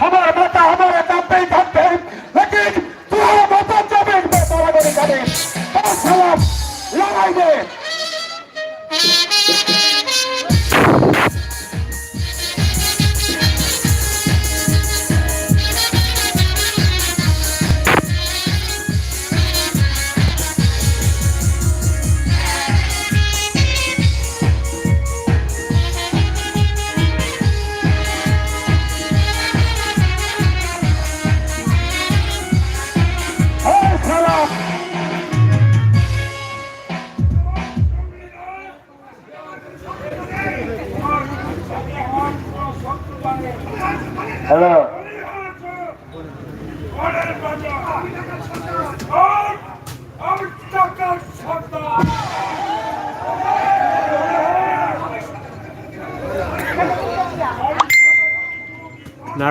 हमारा बेटा हमारे दम पे ही थकते हैं, लेकिन तुम्हारा बेटा जमीन में बराबरी करे और साला लड़ाई में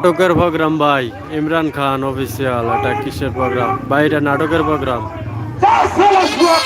নাটকের প্রোগ্রাম ভাই ইমরান খান অফিসিয়াল এটা কিসের প্রোগ্রাম ভাই এটা নাটকের প্রোগ্রাম যা সালা শুয়া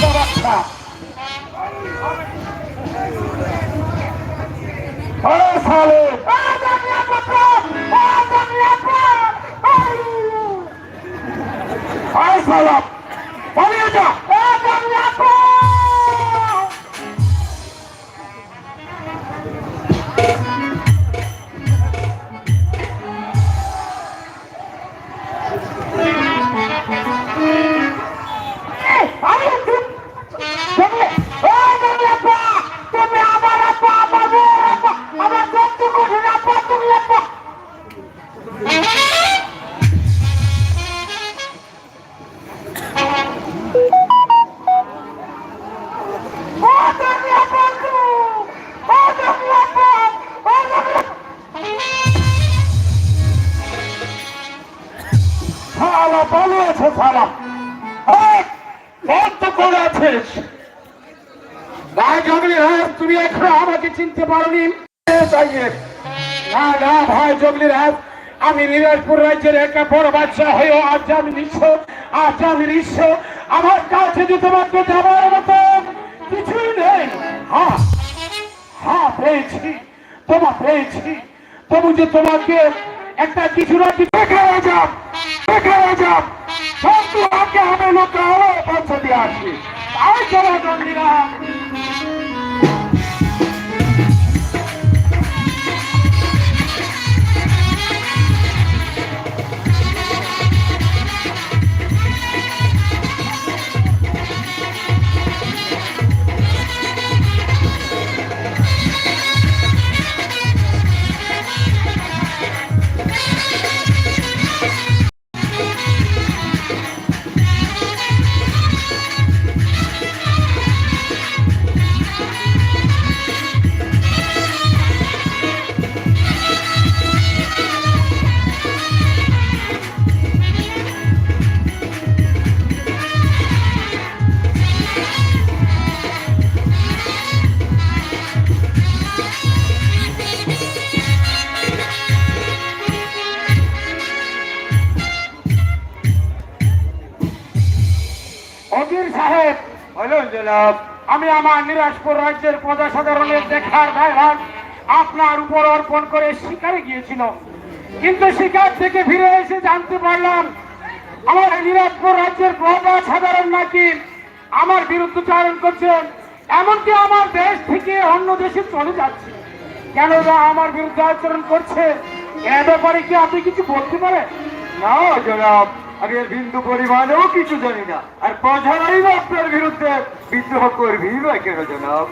করে আছিস ভাই জগলি রাজ, তুমি এখনও আমাকে চিনতে পারোনি। না না, ভাই জগলি রাজ, আমি নিরাজপুর রাজ্যের একটা বড় বাচ্চা হয়েও আজ আমি নিঃস্ব, আজ আমি নিঃস্ব। আমার কাছে যে তোমাকে যাবার মতো কিছুই নেই। হ্যাঁ হ্যাঁ পেয়েছি, তোমা পেয়েছি। তবু যে তোমাকে একটা কিছু না কিছু দেখে হয়ে যাও, দেখে হয়ে যাও। কিন্তু আগে আমি লোকে আরও পৌঁছে দিয়ে আসি। তাই চলো অজির সাহেব, বলুন জনাব, আমি আমার নিরাজপুর রাজ্যের প্রজাসাধারণের দেখার দায়ভার আপনার উপর অর্পণ করে শিকারে গিয়েছিল। কিন্তু শিকার থেকে ফিরে এসে জানতে পারলাম, আমার নিরাজপুর রাজ্যের প্রজাসাধারণ নাকি আমার বিরুদ্ধচারণ করছেন, এমনকি আমার দেশ থেকে অন্য দেশে চলে যাচ্ছে। কেন যা আমার বিরুদ্ধে আচরণ করছে? এ ব্যাপারে কি আপনি কিছু বলতে পারেন? না, জনাব। আমি এর বিন্দু পরিমাণেও কিছু জানি না। আর প্রজারাই বা আপনার বিরুদ্ধে বিদ্রোহ করবি। বা কেন জনাব?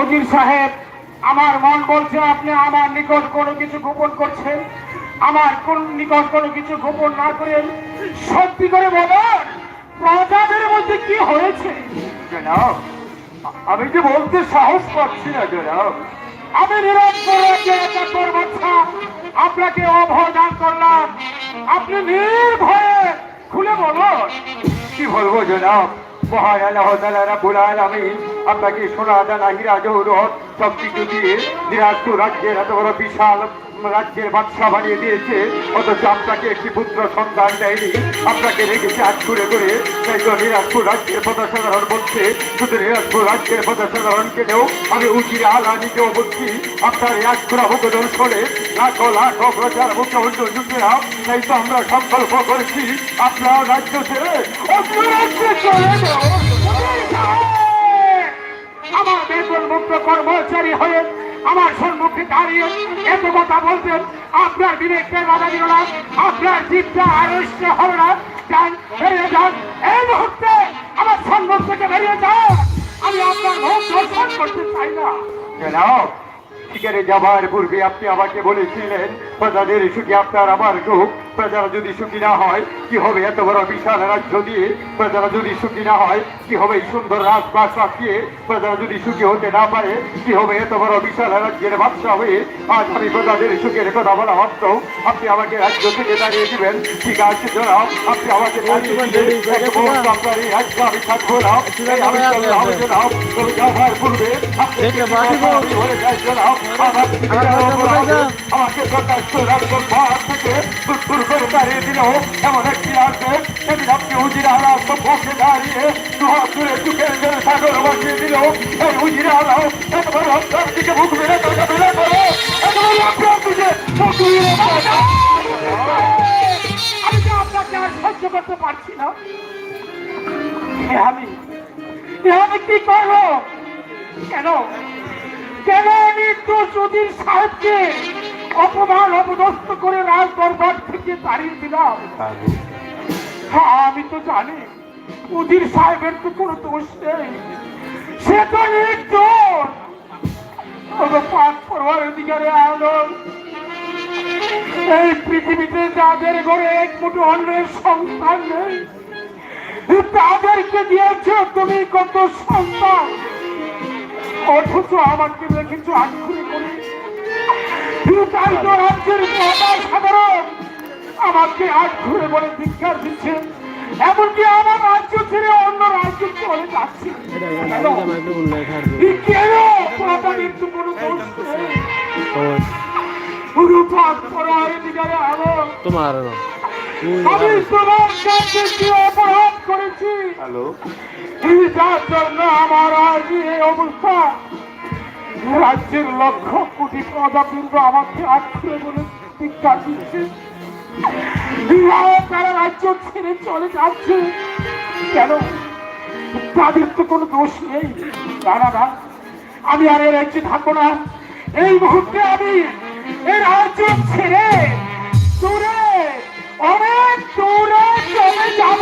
অজির সাহেব আমার মন বলছে আপনি আমার নিকট কোনো কিছু গোপন করছেন। আমার কোন নিকট কোনো কিছু গোপন না করে সত্যি করে বলুন প্রজাদের মধ্যে কি হয়েছে? জনাব আমি যে বলতে সাহস পাচ্ছি না জনাব? আমি চাকর আপনাকে অভয় দান করলাম। আপনি নির্ভয়ে খুলে বলো। কি বলব জনাব? মহান আল্লাহ তাআলা রাব্বুল আলামিন আপনাকে সোনা দানা, হীরা, জহরত, সব কিছু দিয়ে দিনাজপুর রাজ্যের এত বড় বিশাল রাজ্যের বাদশা বানিয়ে দিয়েছে। অথচ আপনাকে একটি পুত্র সন্তান দেয়নি। আপনাকে রেখেছে আজ করে করে তাই তো দিনাজপুর রাজ্যের প্রজাসাধারণ বলছে, শুধু দিনাজপুর রাজ্যের প্রজাসাধারণকে নেও। আমি উজির আলা নিজেও বলছি, আপনার এই আজকুরা মুখদন শোনে লাখো লাখো প্রচার মুখ্যমন্ত্রী যুদ্ধেরা। তাই তো আমরা সংকল্প করেছি, আপনার রাজ্য ছেড়ে আমার বেতন মুক্ত কর্মচারী হয়ে আমার সম্মুখে দাঁড়িয়ে এত কথা বলতেন আপনার বিবেককে বাধা দিল না, আপনার জীবটা আড়ষ্ট হবে না। যান, বেরিয়ে যান। এই মুহূর্তে আমার সম্মুখ থেকে বেরিয়ে যান। আমি আপনার মুখ দর্শন করতে চাই না। জনাব পূর্বে আপনি আমাকে বলেছিলেন, প্রজাদের শুধু আপনার আমার সুখ। প্রজারা যদি সুখী না হয় কি হবে? এত বড় বিশাল রাজ্য দিয়ে প্রজারা যদি সুখী না হয় কি হবে? এই সুন্দর রাজবাস রাখিয়ে প্রজারা যদি সুখী হতে না পারে কি হবে? এত বড় বিশাল রাজ্যের বাদশা হয়ে আজ আমি প্রজাদের সুখের কথা বলা মাত্র আপনি আমাকে রাজ্য থেকে দাঁড়িয়ে দিবেন। ঠিক আছে জনাব আপনি আমাকে আপনার এই রাজ্য আমি থাকব না। আমি জনাব। পূর্বে আপনি হয়ে জনাব। আমাকে থেকে দুর্দূর করে দাঁড়িয়ে দিল এমন একটি আসবে সেদিন আপনি উজিরা দাঁড়িয়ে দুহাত ধরে চুকের জন্য সাগর বসিয়ে দিল এই উজিরা দিকে আমি তো আপনাকে আর করতে পারছি না আমি আমি কি করব কেন কেন আমি তো যদির সাহেবকে অপমান অপদস্থ করে রাজ দরবার থেকে তাড়িয়ে দিলাম? হ্যাঁ আমি তো জানি উদির সাহেবের তো কোনো দোষ নেই। সে তো নির্দোষ। অধিকারে এই পৃথিবীতে যাদের ঘরে এক মুঠো অন্যের সন্তান নেই তাদেরকে দিয়েছ তুমি কত সন্তান? অথচ আমাকে রেখেছ আক্ষুরি করে তাই তো রাজ্যের সাধারণ। আমাকে আজ ঘুরে বলে ধিক্ষার দিচ্ছে। এমনকি আমার রাজ্য ছেড়ে অন্য রাজ্যে চলে যাচ্ছে। কেন? এই কেন কোনো দোষ নেই। রূপাত করার দিকে আলো। তোমার আমি তোমার কাছে কি অপরাধ করেছি? হ্যালো? এই যার জন্য আমার আজ এই অবস্থা। রাজ্যের লক্ষ কোটি প্রজাবৃন্দ আমাকে আটকে বলে শিক্ষা দিচ্ছে। তারা রাজ্য ছেড়ে চলে যাচ্ছে। কেন? তাদের তো কোনো দোষ নেই। দাঁড়া না আমি আর এই রাজ্যে থাকব না। এই মুহূর্তে আমি এই রাজ্য ছেড়ে দূরে, অনেক দূরে চলে যাব।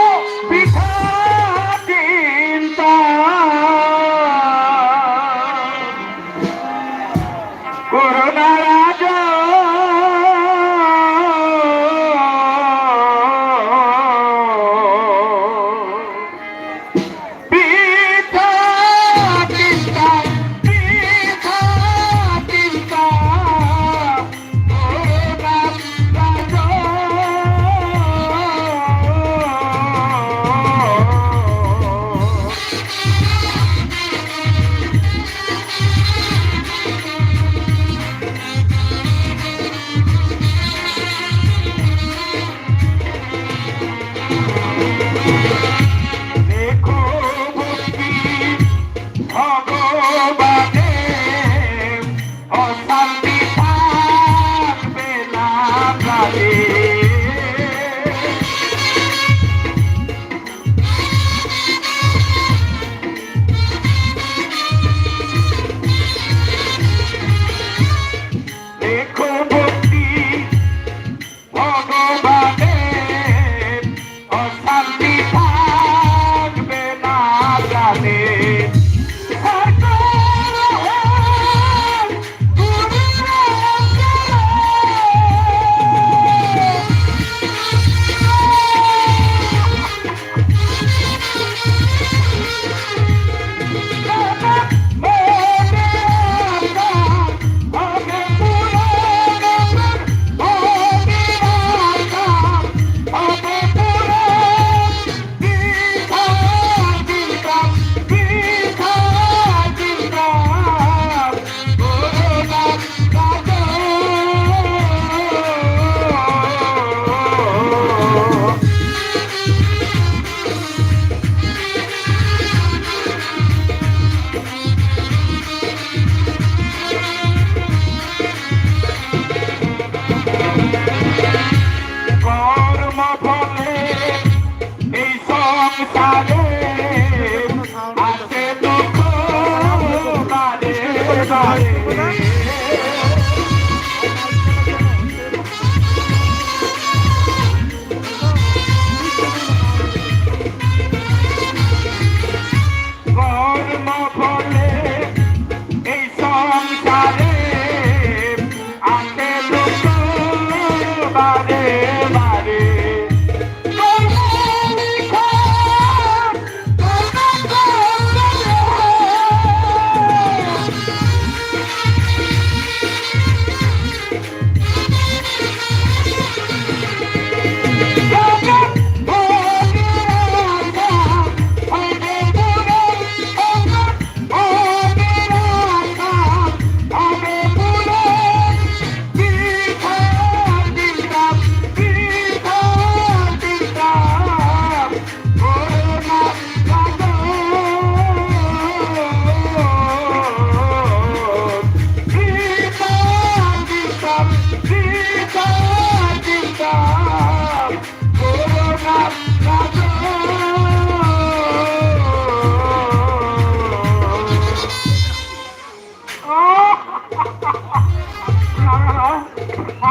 পিঠা চিন্তা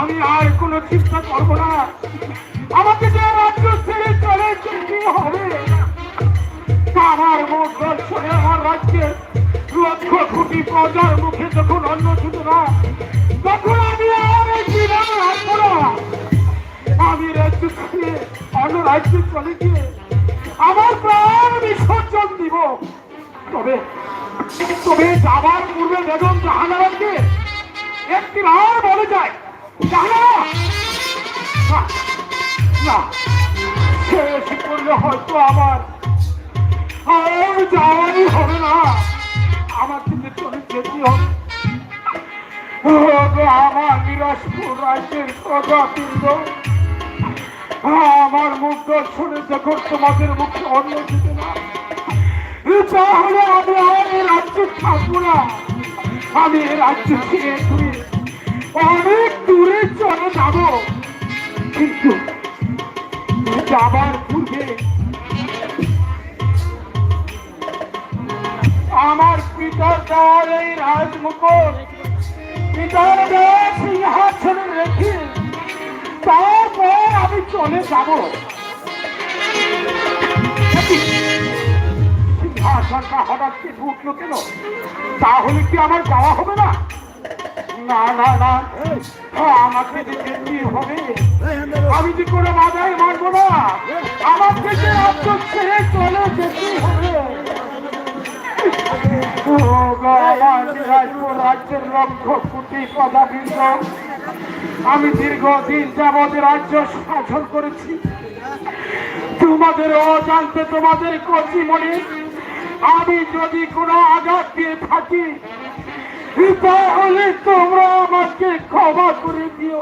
আমি আর কোনো চিন্তা করব না। আমাকে যে রাজ্য ছেড়ে চলে যেতে হবে আমার মুখ দর্শনে আমার রাজ্যের লক্ষ কোটি প্রজার মুখে যখন অন্ন ছিল না, তখন আমি আর জীবন রাখব না। আমি রাজ্য ছেড়ে অন্য রাজ্যে চলে গিয়ে আমার প্রাণ বিসর্জন দিব। তবে তবে যাবার পূর্বে বেগম জাহানারাকে একটি বার বলে যায় না, শেষ করলে হয়তো আমার আর যাওয়ারই হবে না আমার থেকে চলে যেতে হবে আমার নিরাশপুর রাজ্যের প্রজাবৃন্দ আমার মুখ দর্শনে যখন তোমাদের মুখে অন্য দিতে না তাহলে আমি আর এই রাজ্যে থাকব না। আমি এই রাজ্য ছেড়ে অনেক দূরে চলে যাব। কিন্তু যাবার পূর্বে আমার পিতার দেওয়ার এই রাজমুকুট, পিতার দেওয়া সিংহাসনে রেখে তারপর আমি চলে যাব। সিংহাসনটা হঠাৎ কি উঠল কেন তাহলে কি আমার যাওয়া হবে না? না না না আমাকে হবে আমি যে কোনো বাধাই মানবো না। যে রাজ্য ছেড়ে চলে যেতেই হবে? আমার রাজ্যের আমি দীর্ঘদিন যাবৎ রাজ্য শাসন করেছি। তোমাদের অজান্তে তোমাদের কচি মনে। আমি যদি কোনো আঘাত দিয়ে থাকি তোমরা আমাকে ক্ষমা করে দিও।